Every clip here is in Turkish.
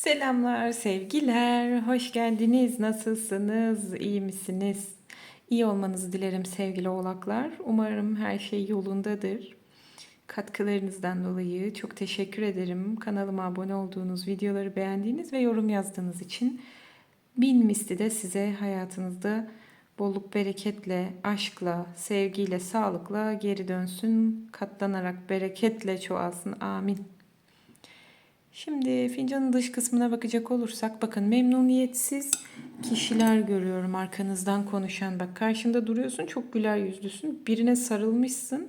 Selamlar, sevgiler. Hoş geldiniz. Nasılsınız? İyi misiniz? İyi olmanızı dilerim sevgili oğlaklar. Umarım her şey yolundadır. Katkılarınızdan dolayı çok teşekkür ederim. Kanalıma abone olduğunuz, videoları beğendiğiniz ve yorum yazdığınız için. Bin misli de size hayatınızda bolluk bereketle, aşkla, sevgiyle, sağlıkla geri dönsün. Katlanarak bereketle çoğalsın. Amin. Şimdi fincanın dış kısmına bakacak olursak bakın memnuniyetsiz kişiler görüyorum arkanızdan konuşan. Bak karşında duruyorsun çok güler yüzlüsün. Birine sarılmışsın.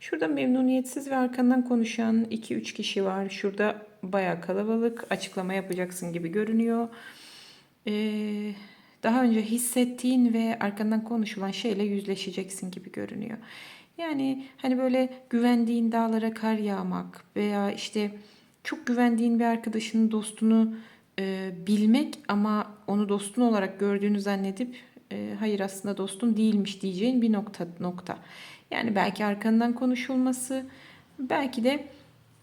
Şurada memnuniyetsiz ve arkandan konuşan 2-3 kişi var. Şurada baya kalabalık açıklama yapacaksın gibi görünüyor. Ee, daha önce hissettiğin ve arkandan konuşulan şeyle yüzleşeceksin gibi görünüyor. Yani hani böyle güvendiğin dağlara kar yağmak veya işte çok güvendiğin bir arkadaşının dostunu e, bilmek ama onu dostun olarak gördüğünü zannedip e, hayır aslında dostun değilmiş diyeceğin bir nokta nokta. Yani belki arkandan konuşulması, belki de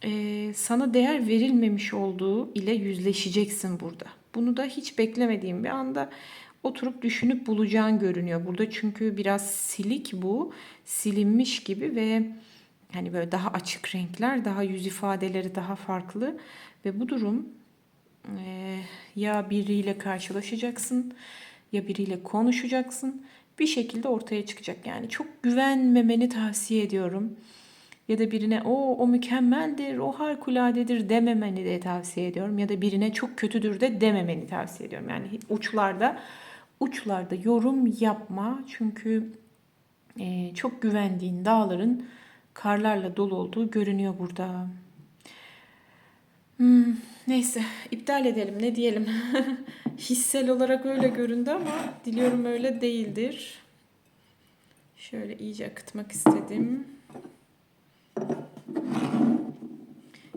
e, sana değer verilmemiş olduğu ile yüzleşeceksin burada. Bunu da hiç beklemediğim bir anda oturup düşünüp bulacağın görünüyor burada. Çünkü biraz silik bu, silinmiş gibi ve Hani böyle daha açık renkler, daha yüz ifadeleri daha farklı ve bu durum e, ya biriyle karşılaşacaksın ya biriyle konuşacaksın. Bir şekilde ortaya çıkacak. Yani çok güvenmemeni tavsiye ediyorum. Ya da birine o o mükemmeldir, o harikuladedir dememeni de tavsiye ediyorum. Ya da birine çok kötüdür de dememeni tavsiye ediyorum. Yani uçlarda uçlarda yorum yapma. Çünkü e, çok güvendiğin dağların karlarla dolu olduğu görünüyor burada. Hmm, neyse iptal edelim ne diyelim. Hissel olarak öyle göründü ama diliyorum öyle değildir. Şöyle iyice akıtmak istedim.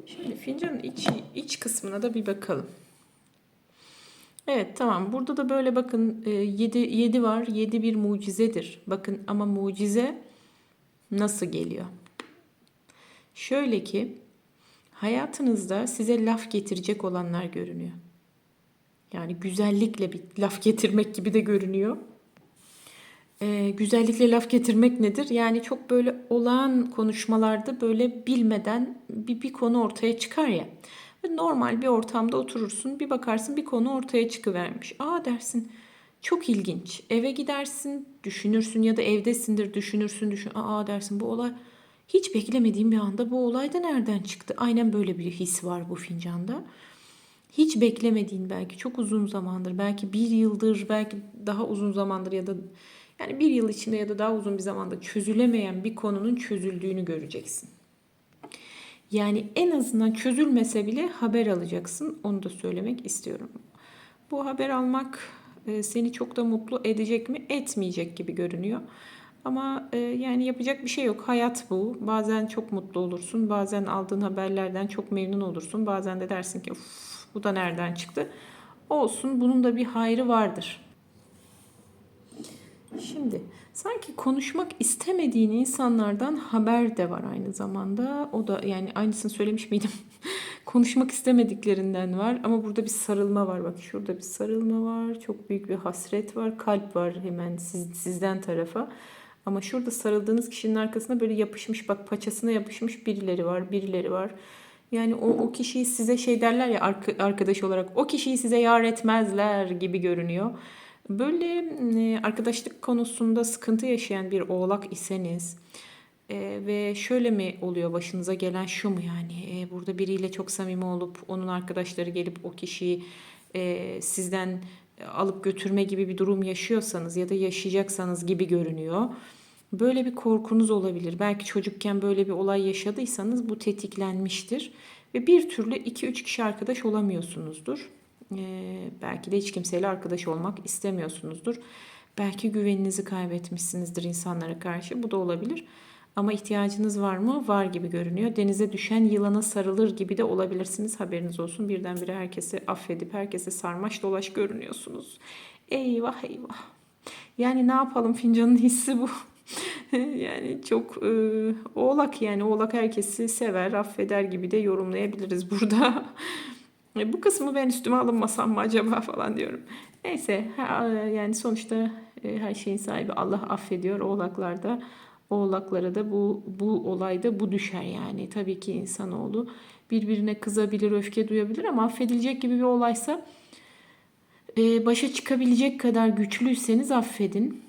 Şimdi fincanın iç, iç kısmına da bir bakalım. Evet tamam burada da böyle bakın 7, 7 var. 7 bir mucizedir. Bakın ama mucize nasıl geliyor? Şöyle ki hayatınızda size laf getirecek olanlar görünüyor. Yani güzellikle bir laf getirmek gibi de görünüyor. Ee, güzellikle laf getirmek nedir? Yani çok böyle olağan konuşmalarda böyle bilmeden bir, bir konu ortaya çıkar ya. Normal bir ortamda oturursun bir bakarsın bir konu ortaya çıkıvermiş. Aa dersin çok ilginç. Eve gidersin düşünürsün ya da evdesindir düşünürsün düşün. Aa dersin bu olay hiç beklemediğim bir anda bu olay da nereden çıktı? Aynen böyle bir his var bu fincanda. Hiç beklemediğin belki çok uzun zamandır, belki bir yıldır, belki daha uzun zamandır ya da yani bir yıl içinde ya da daha uzun bir zamanda çözülemeyen bir konunun çözüldüğünü göreceksin. Yani en azından çözülmese bile haber alacaksın. Onu da söylemek istiyorum. Bu haber almak e, seni çok da mutlu edecek mi? Etmeyecek gibi görünüyor. Ama e, yani yapacak bir şey yok. Hayat bu. Bazen çok mutlu olursun. Bazen aldığın haberlerden çok memnun olursun. Bazen de dersin ki bu da nereden çıktı? Olsun bunun da bir hayrı vardır. Şimdi sanki konuşmak istemediğin insanlardan haber de var aynı zamanda. O da yani aynısını söylemiş miydim? konuşmak istemediklerinden var ama burada bir sarılma var. Bak şurada bir sarılma var. Çok büyük bir hasret var. Kalp var hemen siz, sizden tarafa. Ama şurada sarıldığınız kişinin arkasında böyle yapışmış bak paçasına yapışmış birileri var, birileri var. Yani o, o kişiyi size şey derler ya arkadaş olarak o kişiyi size yar etmezler gibi görünüyor. Böyle e, arkadaşlık konusunda sıkıntı yaşayan bir oğlak iseniz e, ve şöyle mi oluyor başınıza gelen şu mu yani e, burada biriyle çok samimi olup onun arkadaşları gelip o kişiyi e, sizden alıp götürme gibi bir durum yaşıyorsanız ya da yaşayacaksanız gibi görünüyor. Böyle bir korkunuz olabilir. Belki çocukken böyle bir olay yaşadıysanız bu tetiklenmiştir. Ve bir türlü 2-3 kişi arkadaş olamıyorsunuzdur. Ee, belki de hiç kimseyle arkadaş olmak istemiyorsunuzdur. Belki güveninizi kaybetmişsinizdir insanlara karşı. Bu da olabilir. Ama ihtiyacınız var mı? Var gibi görünüyor. Denize düşen yılana sarılır gibi de olabilirsiniz. Haberiniz olsun. Birdenbire herkesi affedip herkese sarmaş dolaş görünüyorsunuz. Eyvah eyvah. Yani ne yapalım fincanın hissi bu. yani çok e, oğlak yani oğlak herkesi sever, affeder gibi de yorumlayabiliriz burada. E, bu kısmı ben üstüme alınmasam mı acaba falan diyorum. Neyse ha, yani sonuçta e, her şeyin sahibi Allah affediyor oğlaklarda. Oğlaklara da bu, bu olayda bu düşer yani. Tabii ki insanoğlu birbirine kızabilir, öfke duyabilir ama affedilecek gibi bir olaysa e, başa çıkabilecek kadar güçlüyseniz affedin.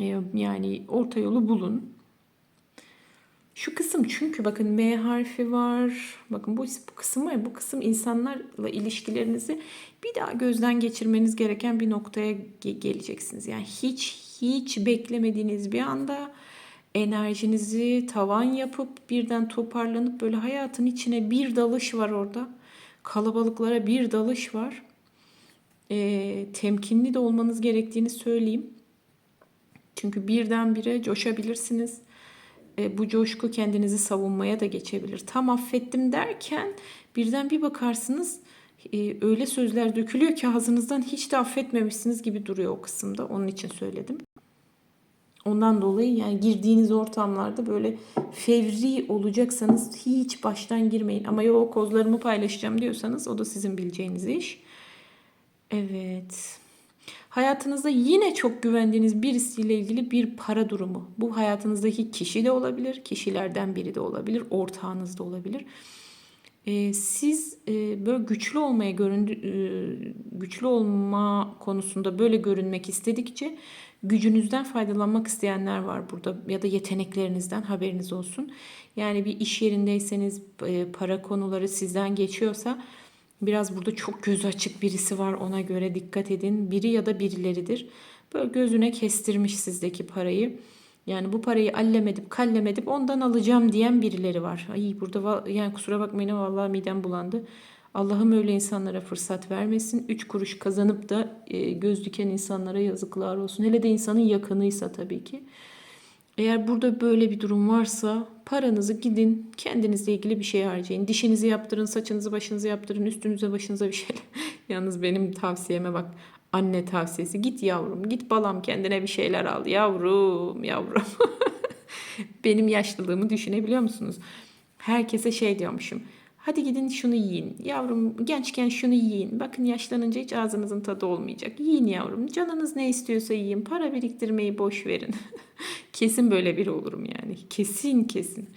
E, yani orta yolu bulun. Şu kısım çünkü bakın M harfi var. Bakın bu, bu kısım var. Bu kısım insanlarla ilişkilerinizi bir daha gözden geçirmeniz gereken bir noktaya ge- geleceksiniz. Yani hiç hiç beklemediğiniz bir anda enerjinizi tavan yapıp birden toparlanıp böyle hayatın içine bir dalış var orada. Kalabalıklara bir dalış var. E, temkinli de olmanız gerektiğini söyleyeyim. Çünkü birdenbire coşabilirsiniz. E, bu coşku kendinizi savunmaya da geçebilir. Tam affettim derken birden bir bakarsınız e, öyle sözler dökülüyor ki ağzınızdan hiç de affetmemişsiniz gibi duruyor o kısımda. Onun için söyledim. Ondan dolayı yani girdiğiniz ortamlarda böyle fevri olacaksanız hiç baştan girmeyin. Ama yok kozlarımı paylaşacağım diyorsanız o da sizin bileceğiniz iş. Evet. Hayatınızda yine çok güvendiğiniz birisiyle ilgili bir para durumu. Bu hayatınızdaki kişi de olabilir, kişilerden biri de olabilir, ortağınız da olabilir. Ee, siz e, böyle güçlü olmaya göründü, e, güçlü olma konusunda böyle görünmek istedikçe gücünüzden faydalanmak isteyenler var burada ya da yeteneklerinizden haberiniz olsun. Yani bir iş yerindeyseniz e, para konuları sizden geçiyorsa Biraz burada çok gözü açık birisi var ona göre dikkat edin. Biri ya da birileridir. Böyle gözüne kestirmiş sizdeki parayı. Yani bu parayı allem edip ondan alacağım diyen birileri var. Ay burada yani kusura bakmayın vallahi midem bulandı. Allah'ım öyle insanlara fırsat vermesin. Üç kuruş kazanıp da e, göz diken insanlara yazıklar olsun. Hele de insanın yakınıysa tabii ki. Eğer burada böyle bir durum varsa paranızı gidin kendinizle ilgili bir şey harcayın. Dişinizi yaptırın, saçınızı başınızı yaptırın, üstünüze başınıza bir şeyler. Yalnız benim tavsiyeme bak anne tavsiyesi git yavrum git balam kendine bir şeyler al yavrum yavrum. benim yaşlılığımı düşünebiliyor musunuz? Herkese şey diyormuşum. Hadi gidin şunu yiyin. Yavrum gençken şunu yiyin. Bakın yaşlanınca hiç ağzınızın tadı olmayacak. Yiyin yavrum. Canınız ne istiyorsa yiyin. Para biriktirmeyi boş verin. kesin böyle biri olurum yani. Kesin kesin.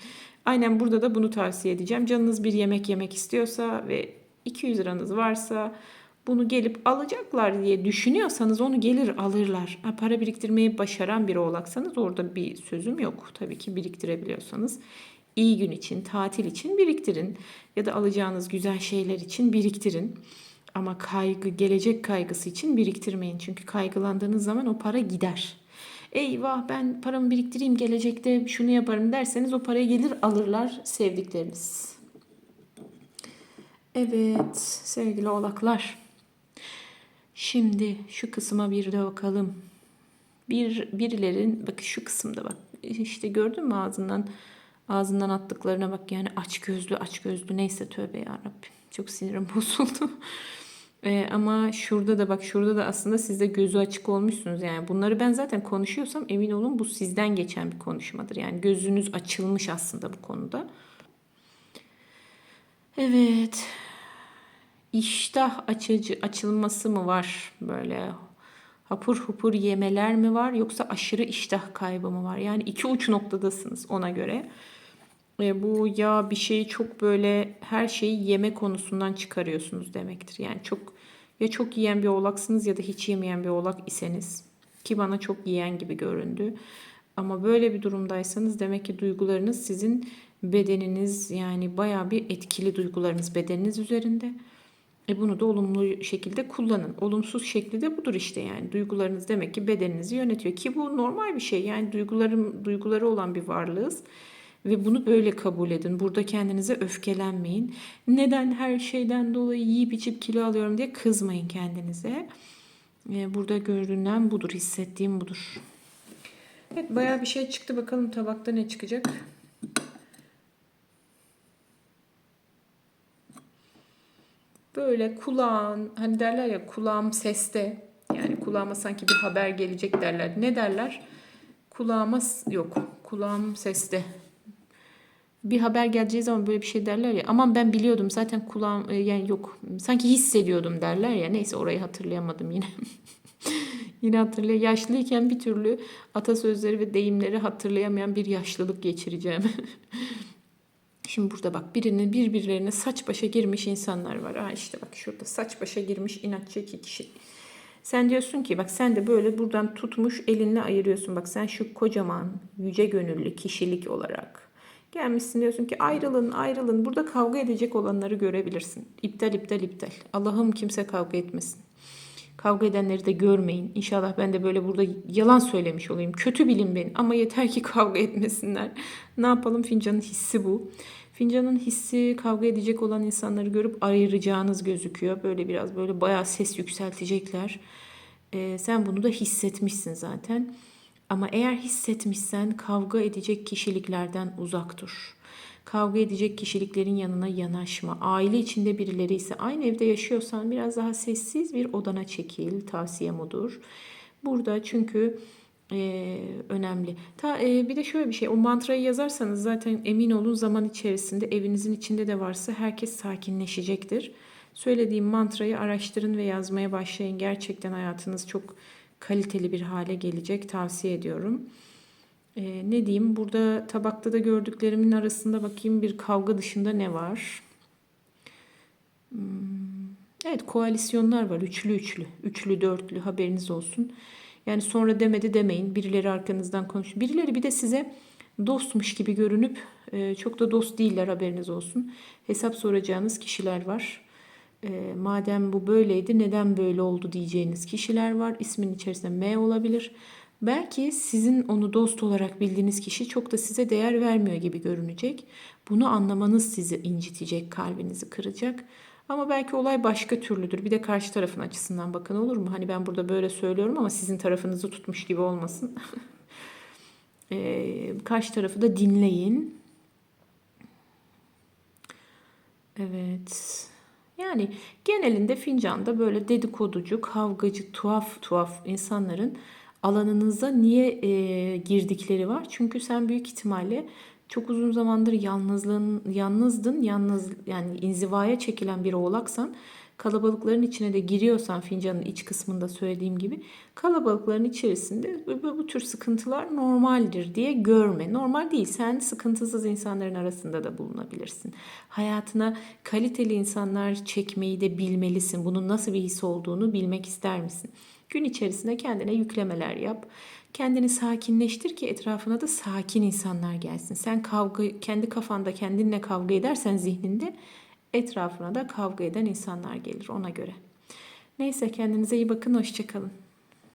Aynen burada da bunu tavsiye edeceğim. Canınız bir yemek yemek istiyorsa ve 200 liranız varsa bunu gelip alacaklar diye düşünüyorsanız onu gelir alırlar. Ha, para biriktirmeyi başaran biri olaksanız orada bir sözüm yok. Tabii ki biriktirebiliyorsanız iyi gün için, tatil için biriktirin ya da alacağınız güzel şeyler için biriktirin. Ama kaygı, gelecek kaygısı için biriktirmeyin. Çünkü kaygılandığınız zaman o para gider. Eyvah ben paramı biriktireyim gelecekte şunu yaparım derseniz o parayı gelir alırlar sevdikleriniz. Evet sevgili oğlaklar. Şimdi şu kısma bir de bakalım. Bir birilerin bak şu kısımda bak işte gördün mü ağzından Ağzından attıklarına bak yani aç gözlü aç gözlü neyse tövbe ya Rabbim. Çok sinirim bozuldu. Ee, ama şurada da bak şurada da aslında siz de gözü açık olmuşsunuz. Yani bunları ben zaten konuşuyorsam emin olun bu sizden geçen bir konuşmadır. Yani gözünüz açılmış aslında bu konuda. Evet. İştah açıcı açılması mı var böyle hapur hupur yemeler mi var yoksa aşırı iştah kaybı mı var? Yani iki uç noktadasınız ona göre e, bu ya bir şeyi çok böyle her şeyi yeme konusundan çıkarıyorsunuz demektir. Yani çok ya çok yiyen bir oğlaksınız ya da hiç yemeyen bir oğlak iseniz ki bana çok yiyen gibi göründü. Ama böyle bir durumdaysanız demek ki duygularınız sizin bedeniniz yani baya bir etkili duygularınız bedeniniz üzerinde. E bunu da olumlu şekilde kullanın. Olumsuz şekli de budur işte yani. Duygularınız demek ki bedeninizi yönetiyor ki bu normal bir şey. Yani duygularım duyguları olan bir varlığız. Ve bunu böyle kabul edin. Burada kendinize öfkelenmeyin. Neden her şeyden dolayı yiyip içip kilo alıyorum diye kızmayın kendinize. Ee, burada görünen budur, hissettiğim budur. Evet bayağı bir şey çıktı. Bakalım tabakta ne çıkacak. Böyle kulağın, hani derler ya kulağım seste. Yani kulağıma sanki bir haber gelecek derler. Ne derler? Kulağıma yok. Kulağım seste bir haber geleceği zaman böyle bir şey derler ya. Aman ben biliyordum zaten kulağım e, yani yok sanki hissediyordum derler ya. Neyse orayı hatırlayamadım yine. yine hatırlay. Yaşlıyken bir türlü atasözleri ve deyimleri hatırlayamayan bir yaşlılık geçireceğim. Şimdi burada bak birinin birbirlerine saç başa girmiş insanlar var. Ha işte bak şurada saç başa girmiş inatçı iki kişi. Sen diyorsun ki bak sen de böyle buradan tutmuş elinle ayırıyorsun. Bak sen şu kocaman yüce gönüllü kişilik olarak gelmişsin diyorsun ki ayrılın ayrılın. Burada kavga edecek olanları görebilirsin. İptal iptal iptal. Allah'ım kimse kavga etmesin. Kavga edenleri de görmeyin. İnşallah ben de böyle burada yalan söylemiş olayım. Kötü bilin beni ama yeter ki kavga etmesinler. Ne yapalım fincanın hissi bu. Fincanın hissi kavga edecek olan insanları görüp ayıracağınız gözüküyor. Böyle biraz böyle bayağı ses yükseltecekler. Ee, sen bunu da hissetmişsin zaten. Ama eğer hissetmişsen kavga edecek kişiliklerden uzak dur. Kavga edecek kişiliklerin yanına yanaşma. Aile içinde birileri ise aynı evde yaşıyorsan biraz daha sessiz bir odana çekil. Tavsiyem odur. Burada çünkü e, önemli. Ta, e, bir de şöyle bir şey. O mantrayı yazarsanız zaten emin olun zaman içerisinde evinizin içinde de varsa herkes sakinleşecektir. Söylediğim mantrayı araştırın ve yazmaya başlayın. Gerçekten hayatınız çok kaliteli bir hale gelecek. Tavsiye ediyorum. Ee, ne diyeyim? Burada tabakta da gördüklerimin arasında bakayım bir kavga dışında ne var? Hmm, Evet koalisyonlar var. Üçlü üçlü. Üçlü dörtlü haberiniz olsun. Yani sonra demedi demeyin. Birileri arkanızdan konuş. Birileri bir de size dostmuş gibi görünüp e, çok da dost değiller haberiniz olsun. Hesap soracağınız kişiler var. E, madem bu böyleydi neden böyle oldu diyeceğiniz kişiler var. İsmin içerisinde M olabilir. Belki sizin onu dost olarak bildiğiniz kişi çok da size değer vermiyor gibi görünecek. Bunu anlamanız sizi incitecek, kalbinizi kıracak. Ama belki olay başka türlüdür. Bir de karşı tarafın açısından bakın olur mu? Hani ben burada böyle söylüyorum ama sizin tarafınızı tutmuş gibi olmasın. ee, karşı tarafı da dinleyin. Evet. Yani genelinde fincanda böyle dedikoducu, kavgacı, tuhaf tuhaf insanların alanınıza niye e, girdikleri var? Çünkü sen büyük ihtimalle çok uzun zamandır yalnızlığın yalnızdın, yalnız yani inzivaya çekilen bir oğlaksan kalabalıkların içine de giriyorsan fincanın iç kısmında söylediğim gibi kalabalıkların içerisinde bu, bu tür sıkıntılar normaldir diye görme. Normal değil. Sen sıkıntısız insanların arasında da bulunabilirsin. Hayatına kaliteli insanlar çekmeyi de bilmelisin. Bunun nasıl bir his olduğunu bilmek ister misin? Gün içerisinde kendine yüklemeler yap. Kendini sakinleştir ki etrafına da sakin insanlar gelsin. Sen kavga kendi kafanda kendinle kavga edersen zihninde etrafına da kavga eden insanlar gelir ona göre. Neyse kendinize iyi bakın hoşçakalın.